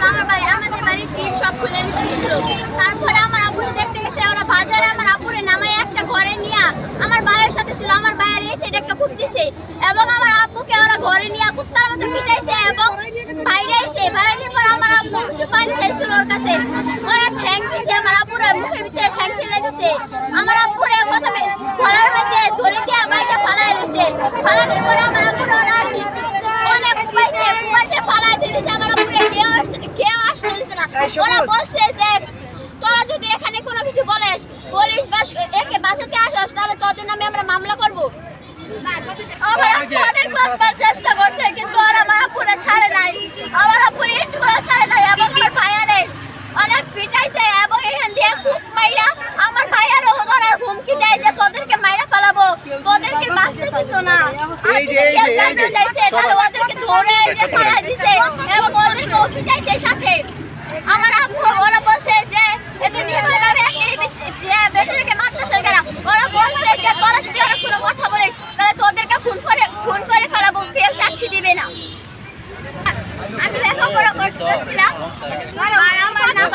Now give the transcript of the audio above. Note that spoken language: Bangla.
গেছিল আমার বাড়ি, আমাদের বাড়ির টিন সব খুলে নিতে গেছিল। তারপরে আমার আব্বুরে দেখতে গেছে, ওরা বাজারে আমার আব্বুরে নামায় একটা ঘরে নিয়ে, আমার ভাইয়ের সাথে ছিল, আমার ভাইয়ের সাইডে একটা কুপ দিছে। এবং আমার আব্বুকে ওরা ঘরে নিয়ে কুত্তার মতো পিটাইছে এবং বাইরে এসে বাইরে পর আমার আব্বু একটু পানি চাইছিল ওর কাছে। ওরা ঠ্যাং দিছে, আমার আব্বুরে মুখের ভিতরে ঠ্যাং ঠেলে দিছে। আমার আব্বুরে প্রথমে ঘরের মধ্যে দড়ি দিয়ে বাইরে ফালাই রইছে ফালানোর পরে আমার আব্বুরে ওরা অনেক কুবাইছে কুবাইছে ফালাই দিয়ে দিছে আমার আব্বুরে কেউ আসতে কেউ আসতে দিছে না ওরা বলছে যে তোরা যদি এখানে কোনো কিছু বলিস বলিস বা একে বাঁচাতে আসস তাহলে তোদের নামে আমরা মামলা করব। আমার অনেক বাঁচার চেষ্টা করছে কিন্তু ওরা আমার আব্বুরে ছাড়ে নাই। আমার আব্বু একটু করে ছাড়ে নাই এবং আমার ভাইয়ারে অনেক পিটাইছে এবং এখান দিয়ে খুব মাইরা আমার ভাইয়ারও ওরা হুমকি দেয় যে তোদেরকে মাইরা ফেলাবো। তোদেরকে বাঁচতে দিত না। এই যে, এই যে, এই যে, ওদেরকে ধরে এই যে ফালাই দিছে এবং ওদেরকে পিটাইছে সাথে। আমার আব্বু, ওরা বলছে যে এতে যে বেচারাকে মারতেছে কেন? ওরা বলছে যে, তোরা যদি ওরা কোনো কথা বলিস, তাহলে তোদেরকে খুন করে খুন করে ফেলাবো, কেউ সাক্ষী দিবে না। আমি লেখাপড়া করতেছিলাম, আর আমার নাম